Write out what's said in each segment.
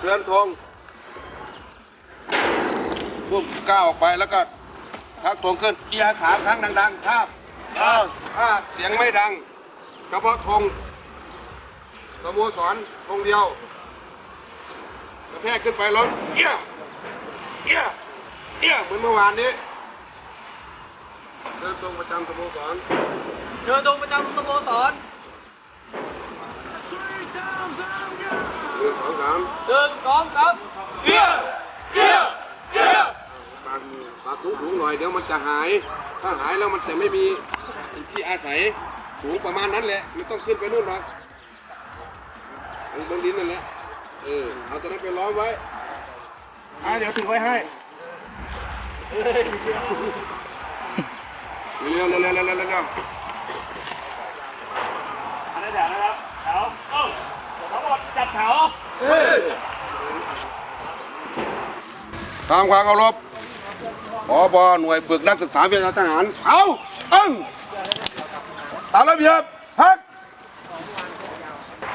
เชิญธงปุ๊บก้าวออกไปแล้วก็ทักธงขึ้นเอียสามครั้งดังๆถ้าถ้าเสียงไม่ดังเฉพาะธงสโมสรธงเดียวกระแทกขึ้นไปร้องเอียเอียเอียเหมือนเมื่อวานนี้เดินตรงประจำสโมสรเชิญตรงประจำสโมสรห นึ่งสองสามหนึ่งสองสามเอี้ยเอี้ยเอี้ยปากปากสูงๆหน่อยเดี๋ยวมันจะหาย ถ้าหายแล้วมันจะไม่มีที่อาศัยสูงประมาณนั้นแหละไม่ต้องขึ้นไปนู่นหรอกตรงบนดินนั่นแหละเออเอาตัวนั้นไปล้อมไว้อ่าเดี๋ยวถือไว้ให้เร็วๆเร็วๆเร็วๆเร็วๆเร็วอันนี้แถวนะครับแถวเออทั้งหมดจัด แถวตามความเคารพผอบหน่วยฝึกนักศึกษาวิชาทหาร เอาเอิ้งตามระเบียบฮัก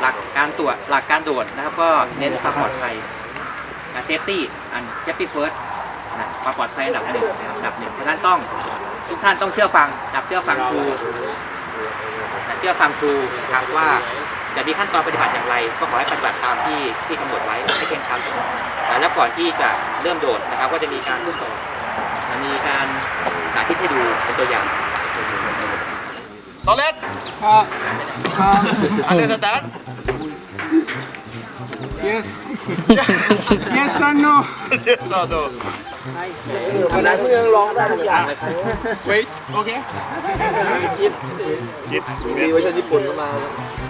หลักการตรวจหลักการโดดนะครับก็เน้นความปลอดภัยเซฟตี้อันเซฟตี้เฟิร์สนะความปลอดภัยอันดับหนึ่งนะครับอันดับหนึ่งเพราะฉะนั้นต้องทุกท่านต้องเชื่อฟังนะครับเชื่อฟังครูนะเชื่อฟังครูนะครับว่า จะมีขั้นตอนปฏิบัติอย่างไร ก็ขอให้ปฏิบัติตามที่ที่กำหนดไว้ให้เคร่งครัดนะแล้วก่อนที่จะเริ่มโดดนะครับ ก็จะมีการทดสอบนะมีการสาธิตให้ดูเป็นตัวอย่างตอนเล็กอันนี้สแตน Yes. yes and no. สอดวันนั้นเพิ่งร้องได้ทุกอย่างเลย wait โอเคคิดคิดมีเวอร์ชันญี่ปุ่นก็มา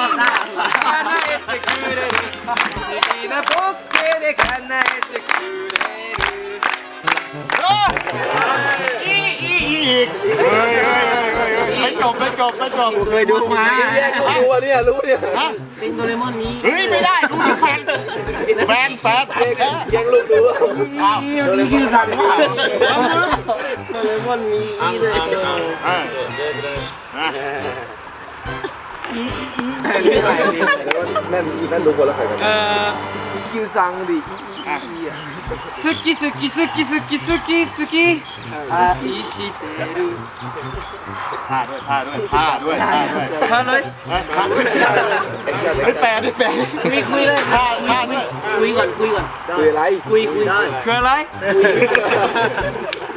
叶えてくれる素敵なポッケで叶えてくれるいいいいいい เฮ้ยเฮ้ยเฮ้ยเฮ้ยไม่จบไม่จบไม่จบ เคยดูมารู้อ่ะเนี่ยรู้เนี่ย ฮะ จริงโดเรมอนมี เฮ้ยไม่ได้ดูจากแฟนแฟนแฟนแฟนแท้ ยังลูกดูอ่ะ โดเรมอนสั่งว่า โดเรมอนมีเลย อ่า ไม่แล้วแน่นั่นดูคนละใครกันเออคิวซังดิอีสกิสกิสกิสกิสกิสกิอาอีชิเตรุท่าด้วยท่าด้วยท่าด้วยท่าด้วยท่าเลยท่าด้วยไม่แปลไม่แปลคุยคุยเลยท่าท่าด้วยคุยก่อนคุยก่อนคุยอะไรคุยคุยได้คุยอะไร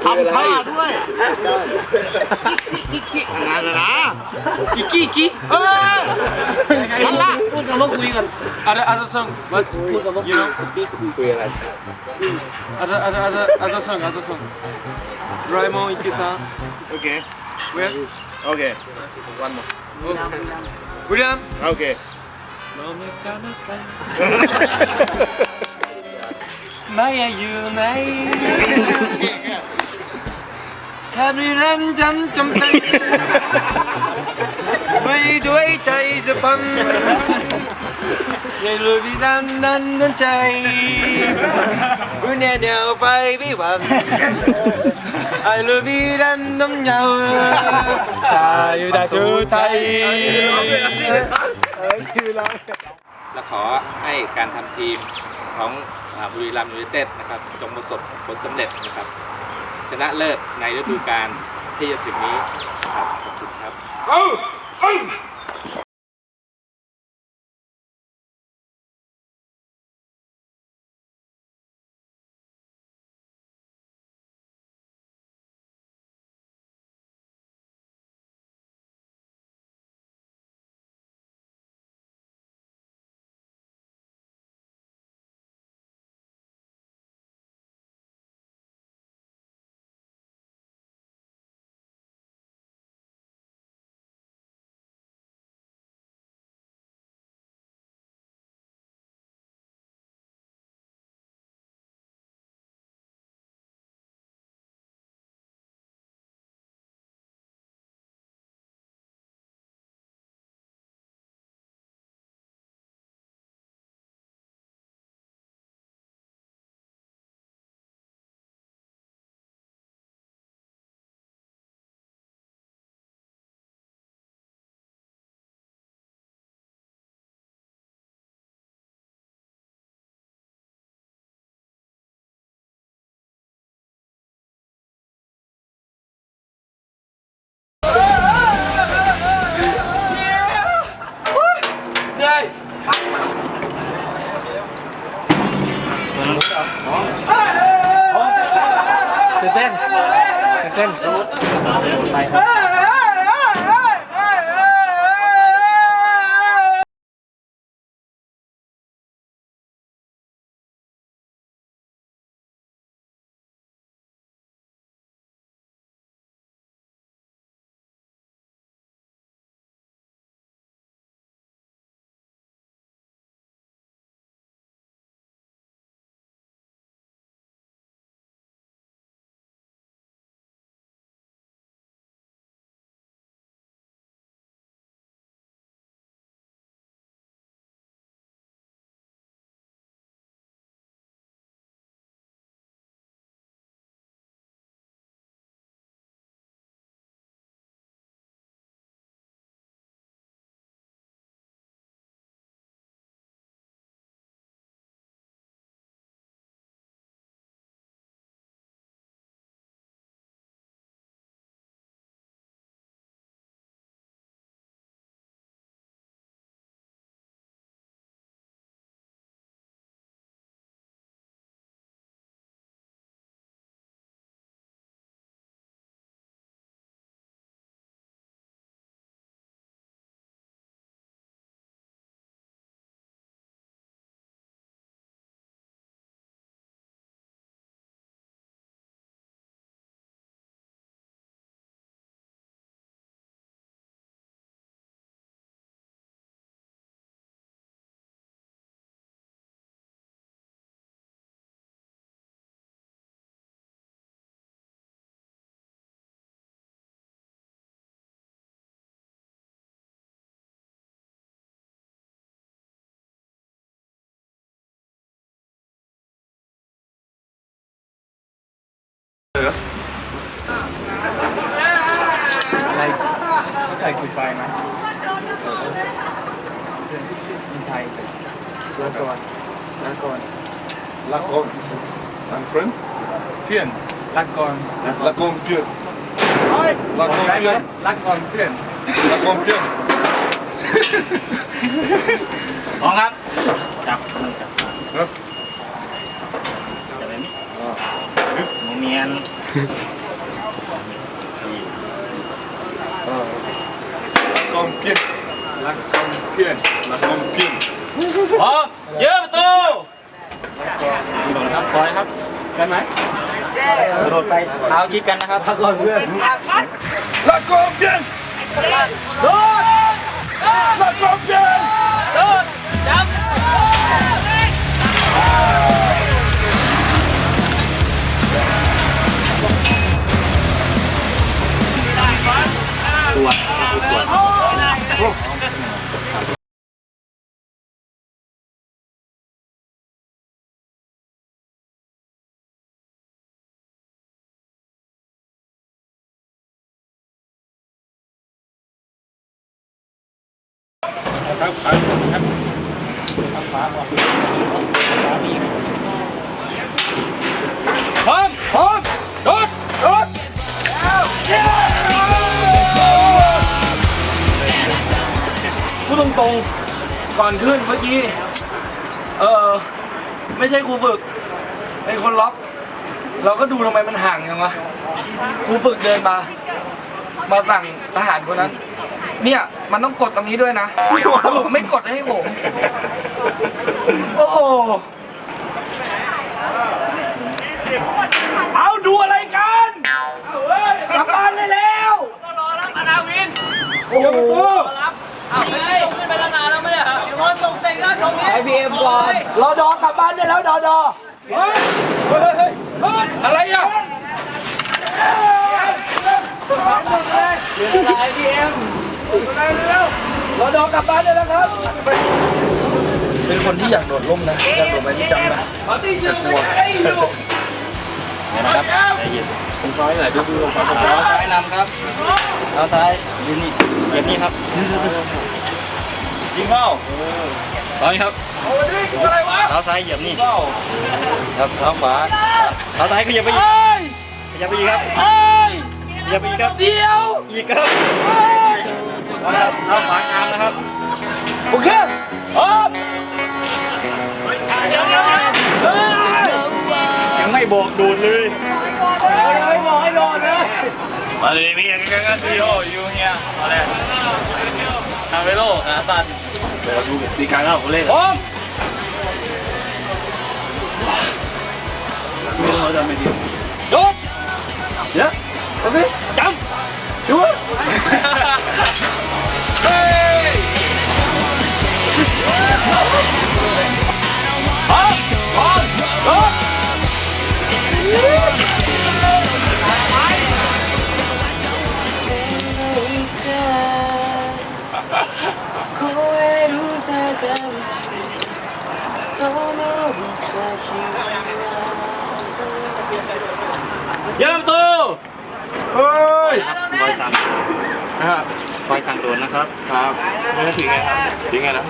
ทำท่าด้วย นั่นนะอีกกี้อีกกี้เออนั่นละพูดคำว่าคุยก่อน Other, other song. What? พูดคำว่าคุย You know? คุยอะไร Other, other, other, other song. Other song. Doraemon, Ikkyu-san. โอเค Where? โอเค William. โอเคมาอย่าอยู่ไหนทำให้รันจำจำใจไม่ด้วยใจจะพังในรูปดันดันดันใจอุ่นแนวไปไม่หวัง I love you ดันน้ำเงาตาอยู่ตาจูไทยและขอให้การทำทีมของอ่าบุรีรัมย์ยูไนเต็ดนะครับจงประสบผลสำเร็จนะครับ ชนะเลิศในฤดูกาลที่จะถึงนี้ครับขอบคุณครับ นไปครับ อะไรเข้าใจคุยไปไหมคนไทยลาก่อนลาก่อน Lakon. I'm friend. เพื่อนลาก่อน Lakon Pion. ได้ไหม Lakon Pion. ลาก่อนเพื่อน Lakon Pion. พร้อมครับ จับมือจับขา ฮะ จับแบบนี้ โมเมียน Lakon Pion. ลาก่อนเพื่อน Lakon Pion. พร้อมเยอะประตูโดดครับคอยครับ กันไหมกระโดดไปเท้าชิดกันนะครับพักก่อนเพื่อน Lakon Pion. โดด Lakon Pion. โดดจับ ตรวจตรวจพร้อมพร้อม ตรงๆ ก่อนขึ้นเมื่อกี้ เออไม่ใช่ครูฝึก เป็นคนล็อก เราก็ดูทำไมมันห่างยังวะ ครูฝึกเดินมา มาสั่งทหารคนนั้น เนี่ย มันต้องกดตรงนี้ด้วยนะแล้วผมไม่กดให้ผม โอ้โหเอาดูอะไรกันกลับบ้านได้แล้ว รอรับอนาวิน โอ้โห ไอพีเอ็มก่อนรอดอกลับบ้านได้แล้วดอดอเฮ้ยเฮ้ยเฮ้ยเฮ้ยอะไรอะไอพีเอ็มรอดอกลับบ้านได้แล้วครับ เป็นคนที่อยากโดดร่มนะอยากโดดไปที่จำนะแต่กลัวนะครับใจเย็นผมซ้ายหน่อยดูดูความเท้าซ้ายนำครับเท้าซ้ายยืนนี่เหยียบนี่ครับยิงเข้า ตอนนี้ครับเท้าซ้ายเหยียบนี่เข้าครับเท้าขวาเท้าซ้ายขยับไปอีกเอ้ยขยับไปอีกครับเอ้ยขยับไปอีกครับเดียวอีกครับเอ้ยเท้าขวากลางนะครับโอเคพร้อมเดี๋ยวเดี๋ยวเดี๋ยวเฮ้ยยังไม่โบกดูดเลยเอาเลยบอกให้โดนนะ Madre mía, qué Pero tú que estoy cagado, colega. ¡Oh! คอยสั่งโดนนะครับ ครับไม่ถึงไงครับถึงไงแล้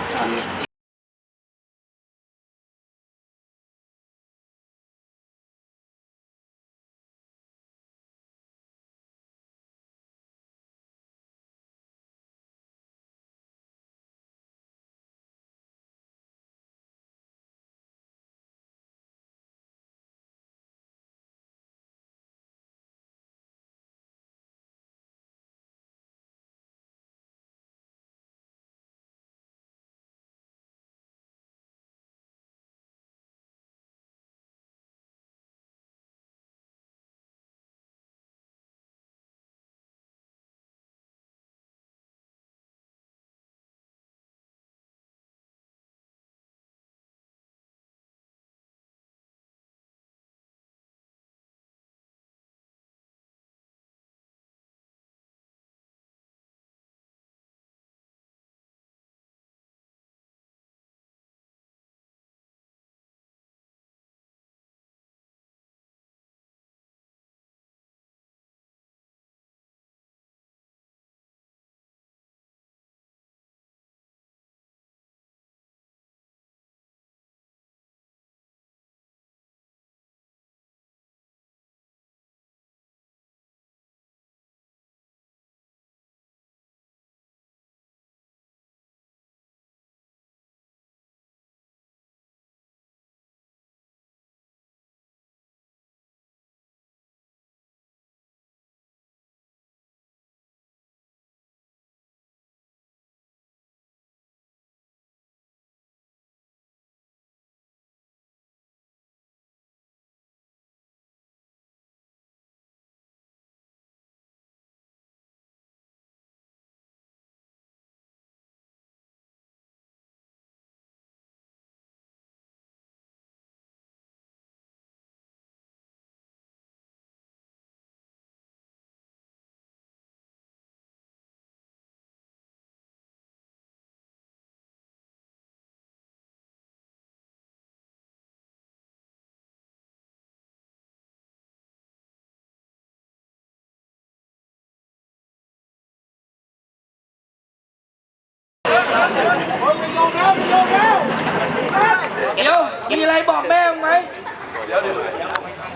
มีอะไรบอกแม่มึงไหม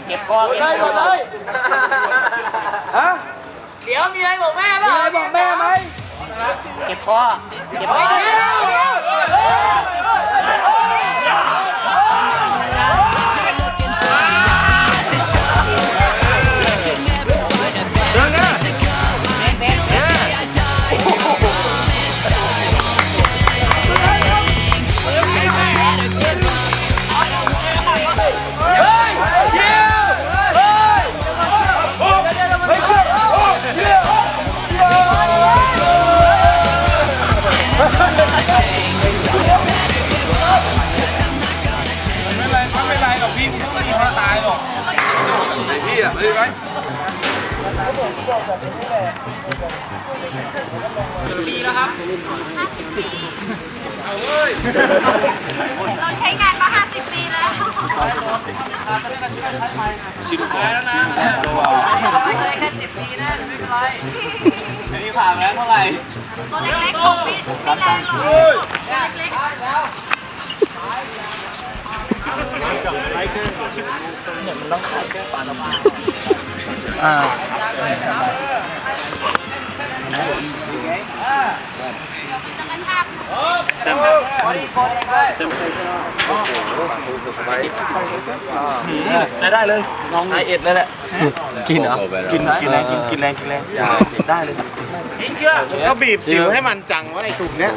เก็บคอเก็บได้คก่ออนเลยฮะเดี๋ยวมีอะไรบอกแม่มีป่ะอะไรบอกแม่ไหมเก็บคอเก็บคอ เราใช้งานมา 50 ปีแล้วสิบแล้วนะไม่เคยแค่สิบปีนะไม่เป็นไรอันนี้ผ่านแล้วเท่าไหร่ตัวเล็กๆของพี่ไม่แรงหรอกตัวเล็กอ่าๆจะกระชา กแต่ได้ได้เลยน้องไอเอ็ดเลยแหละ กินเหรอ กินกินแรงกินกินแรงกินแรงได้เลยก็บีบสิวให้มันจังว่าไอ้ถุงเนี้ย